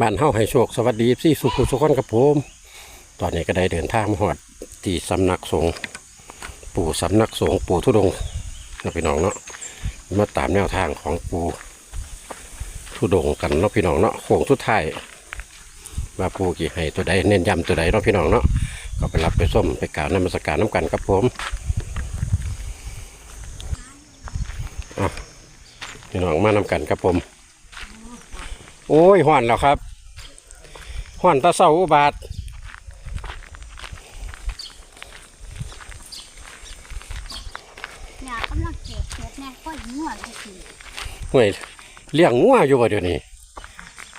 บ้านเฮาให้โชคสวัสดีซี่สุขสุขคนกับผม ตอนนี้ก็ได้เดินทางมาฮอดที่สำนักสงฆ์ปู่สำนักสงฆ์ปู่ทุดงนะพี่น้องเนาะมาตามแนวทางของปู่ทุดงกันเนาะพี่น้องเนาะโค้งสุดท้ายว่าปู่กี่ให้ตัวใดเน้นย้ำตัวใดเนาะพี่น้องเนาะก็ไปรับไปส้มไปกราบนมัสการน้ำกันครับผมอะพี่น้องมานำกันครับผม โอ้ยห่อนแล้วครับห่อนตะเสาอุบาทอยากกำลังเก็บเก็บแน่ก็ง่วงเลยสิห่วยเลี้ยงงัวอยู่บ่เดี๋ยวนี้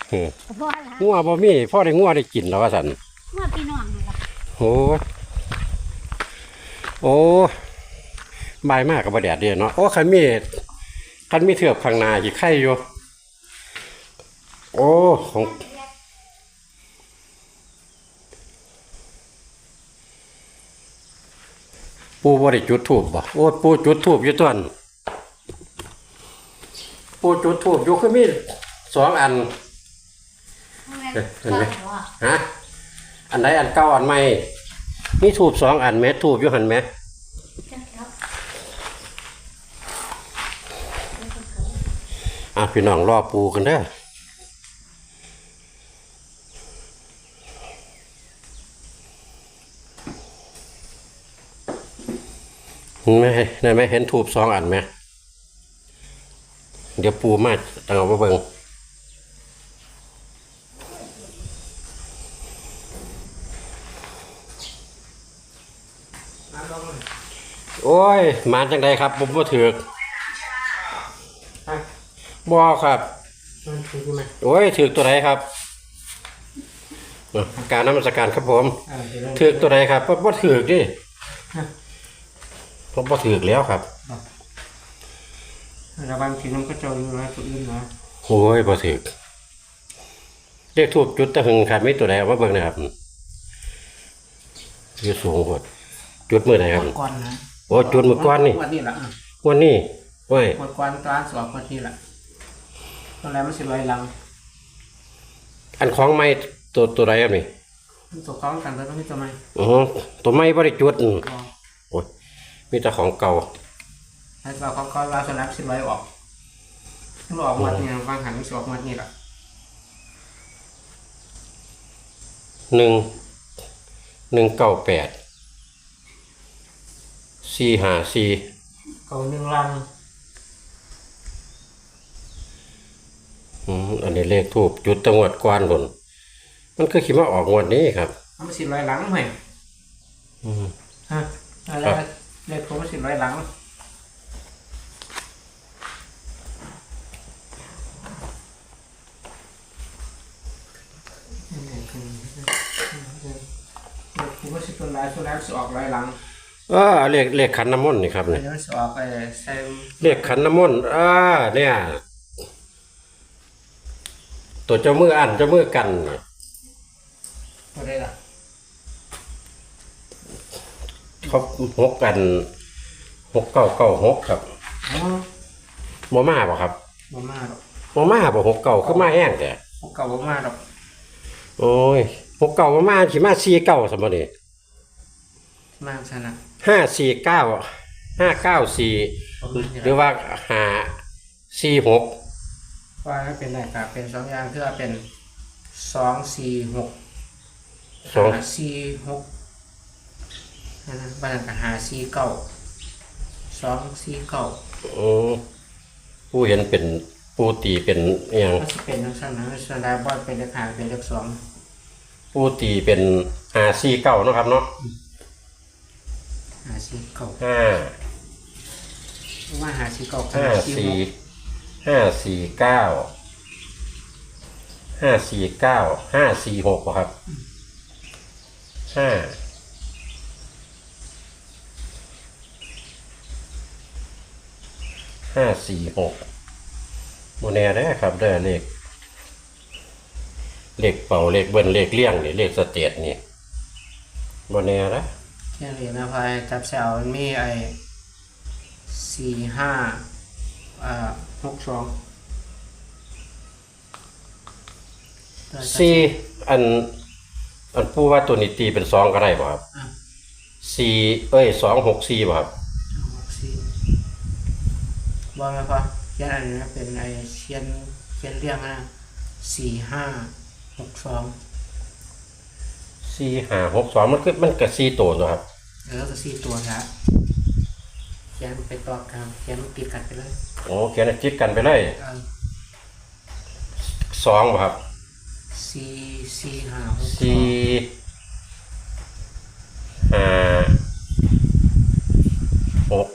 เออเพราะอะไรงัวบ่มีพ่อได้งัวได้กินแล้วว่าสันง่วงพี่น้องนั่นล่ะโอ้โอ้บายมากกับบ่แดดเดียวเนาะโอ้คันมีคันมีเถือบข้างหน้าอีกไข่อยู่ โอ้ของปูบ่ได้จุดทูบบ่โอ้ปูจุดทูบอยู่ต้นปูจุดทูบอยู่คือมีสองอันเห็นไหมฮะอันไหนอันเก่าอันใหม่นี่ทูบสองอันแม่ทูบอยู่หันไหมอะพี่น้องรอปูกันเด้อ เห็นไหมได้ไหมเห็นทูบสองอันไหม เดี๋ยวปูมาตั้งเอาไปเบิ่งโอ้ย มาจังใดครับผมบ่ถือกบ่ครับ โอ้ยถือกตัวไหนครับเอ้อการนมัสการครับผมถือกตัวไหนครับบ่บ่ถือกดิ ผมบ่ถือกแล้วครับระวังทีน้องก็จอยอยู่นะตัวอื่นนะโอ้ยบ่ถือกเรียกทูบจุดตะหึงครับมีตัวไหนเอามาเบิ่งหนะครับอยู่สูงกว่าจุดมือไหนครับก่อนนะโอ้จุดมือก้อนนี่วันนี้ละวันนี้โอ้ยหมดก่อนตราสอบวันนี้ละตอนแรกมันสิลอยลัง อันของไม้ตัวตัวไหนครับนี่มันตกคล้องกันแล้วก็ไม่ทำไมอ๋อตัวไม้บ่ได้จุดอืมพอโอ้ย มีแต่ของเก่าให้เราเขาก็ว่าสลับสิลอยออกมันออกมาเนี่ยบางหันมันสิออกมานี่ละหนึ่งหนึ่งเก้าแปดสี่ห้าสี่เก่าหนึ่งลังอืมอันนี้เลขทูบจุดตังหวัดกวานหล่นมันคือคิดว่าออกงวดนี้ครับมันสิลอยหลังไหมอืมฮะอะไรครับ เลขผมมันสิลอยหลังเลขผมมันสิตัวลายตัวแรกสิออกลอยหลังเออเลขเลขขันน้ำมนต์นี่ครับเดี๋นี่ยวมันสิออกไอ้ใส่เลขขันน้ำมนต์อ่าเนี่ย ตัวเจ้ามืออันเจ้ามือกันน่ะตัวได้ละ เขาหกกันหกเก้าเก้าหกครับอ๋อบ่มาบ่ครับบ่มาดอกบ่มาบ่หกเก้าคือมาแห้งแต่พวกเก่าบ่มาดอกโอ้ยหกเก้าบ่มาสิมาสี่เก้าสมบัติมาซะนะห้าสี่เก้าห้าเก้าสี่หรือว่าหาสี่หกว่าให้เป็นไหนครับเป็นสองอย่างคือว่าเป็นสองสี่หกสองหาสี่หก นะนะบ้านก็หาสี่เก้าสองสี่เก้าโอ้ผู้เห็นเป็นผู้ตีเป็นอหย่างก็จะเป็นลักษณะสดาบอดเป็นเลขหาเป็นเลขสองผู้ตีเป็นหาสี่เก้าเนาะครับเนาะหาสี่เก้าห้าว่าหาสี่เก้าห้าหสี่หกห้าสี่เก้าห้าสี่เก้าห้าสี่หกเหรอครับห้า ห้าสี่หกโมแน่ได้อครับได้อเลขเลขเป่าเลขเบิ้ลเลขเลี่ยงนี่เลขสเตตนี่โมแน่นะแค่เหรียญนะพายจับแซวมันมีไอ้สี่ห้าอ่าหกสองตัวสี่อัน อันปูว่าตัวนี้ตีเป็นสองก็ได้บ่ครับอะสี่เอ้ยสองหกสี่บ่ครับหกสี่ บอกไหมพอเขียนอะไรนะเป็นไอเขียนเขียนเรียงนะสี่ห้าหกสองสี่ห้าหกสองมันคือมันก็สี่ตัวตัวครับแล้วก็สี่ตัวละเขียนไปต่อกันเขียนติดกันไปเลยโอ้เขียนให้จิกกันไปเลยเออสองบ่ครับสี่สี่ห้าหกสองสี่ห้าหก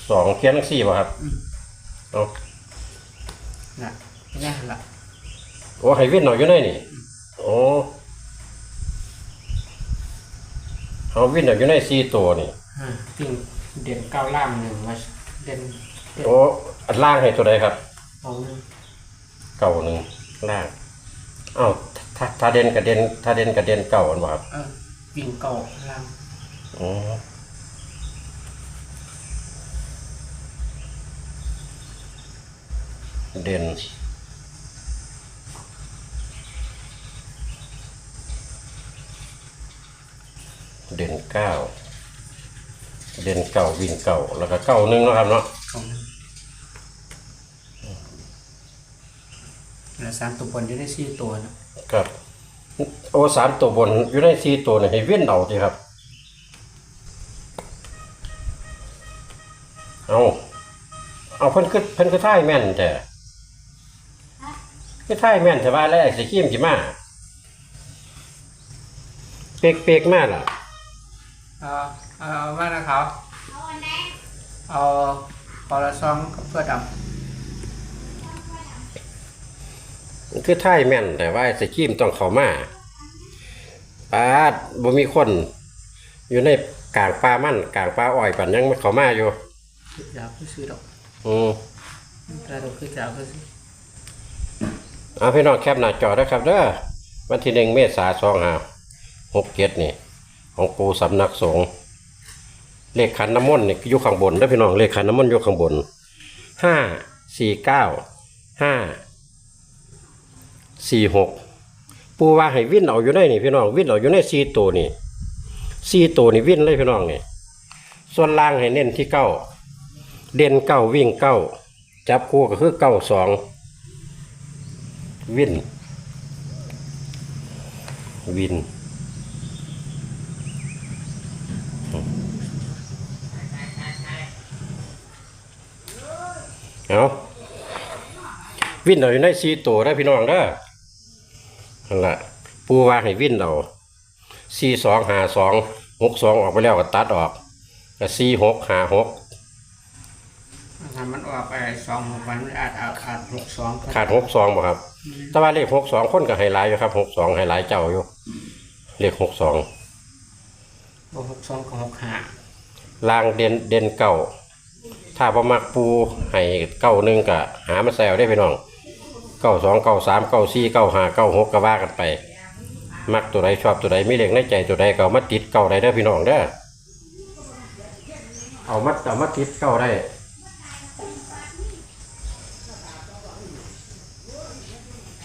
ส องเขียนทั้งสี่บ่ครับเอาน่ะแน่ละโอ้ให้เวียนหน่อยอยู่ได้นี่โอ้เอาเวียนหน่อยอยู่ในสี่ตัวนี่อ่าติ่งเด่นเก้าล่างหนึ่งมาเด่นเด่นโอ้อันล่างให้ตัวใดครับ เอาหนึ่งเก่าหนึ่งล่างเอ้าถ้าถ้าเด่นกับเด่นถ้าเด่นกับเด่นเก่าอันบ่ครับเออวิ่งเก้าล่าง อ๋อ เด่นเด่นเก้าเด่นเก่าวิ่งเก่าแล้วก็เก่าหนึ่งเนาะครับเนาะเก้าหนึ่งแล้วสามตัวบนจะได้สี่ตัวนะครับโอ้สามตัวบนอยู่ในสี่ตัวเนี่ยให้เว้นเอาสิครับ เอาเอาเพิ่นคือเพิ่นคือท่ายแม่นแต่ คือท่ายแม่นแต่ว่าแล้วไอ้สิขี้มสิมาเปกเปกๆมากล่ะเอาเอาเอามานะเขาเอาอันไหนเอาปอละซองกับเพื่อดคือท่ายแม่นแต่ว่าไอ้สิขี้มต้องเข้ามาปาดบ่มีคน อยู่ในกลางป่ามันกลางป่าอ้อยปันยังไม่เข้ามาอยู่ำอยากซื้อดอกอืมแต่เราคือจะเอาคือซื้อ เอาพี่น้องแคปหน้าจอด้ครับเด้อวันที่หนึ่งเมษาสองห้าหกเจ็ดนี่ ของปูสำนักสงฆ์เลขขันน้ำมนต์นี่อยู่ข้างบนเด้พี่น้องเลขขันน้ำมนต์อยู่ข้างบนห้าสี่เก้าห้าสี่หกปูว่าให้วิ่นเอาอยู่ในนี่พี่น้องวิ่นเอาอยู่ในสี่ตัวนี่สี่ตัวนี่วิ่นเลยพี่น้องนี่ส่วนล่างให้เน้นที่เก้าเด่นเก้าวิ่งเก้าจับคู่ก็คือเก้าสอง วิน วิน เอาวินเอาอยู่ในสีตัวได้พี่น้องเด้อนั่นละปูว่าให้วินเอาสี่สองหาสองหกสองออกไปแล้วก็ตัดออกก็สี่หกหาหก ถ้ามันออกไปสองหกวันมันอาจเอาขาดหกสองขาดหกสองบ่ครับ แต่ว่าเลขหกสองคนก็ให้หลายอยู่ครับหกสองให้หลายเจ้าอยู่เลขหกสองบวกหกสองกับหกห้าลางเด่นเด่นเก่า ถ้าพอมักปูให้เก้าหนึ่งก็หามาแซวได้พี่น้องเก้าสองเก้าสามเก้าสี่เก้าห้าเก้าหกก็ว่ากันไป มักตัวใดชอบตัวใดมีเลขในใจตัวใดก็เอามาติดเก้าได้เด้อพี่น้องเด้อเอามาเอามาติดเก้าได้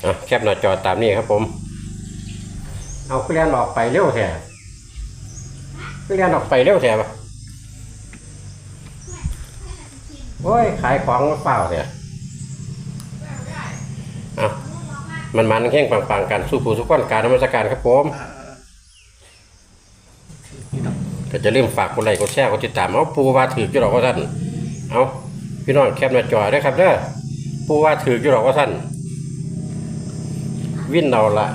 อะแคปหน้าจอตามนี้ครับผม เอาเคลียนออกไปเร็วแท้เคลียนออกไปเร็วแท้ปะโอ้ย ขายของมาเปล่าเนี่ยเอามันมันแข่งปังๆกันสู้ผู้สู้ก้อนการนมัสการครับผมเออนี่ดอกก็จะเริ่มฝากกดไลค์กดแชร์กดติดตามเอาปูว่าถือจุดหรอกว่าท่านเอาพี่น้องแคปหน้าจอได้อครับเด้อปูว่าถือจุดหรอกว่าท่าน วิ่นเอาล่ะ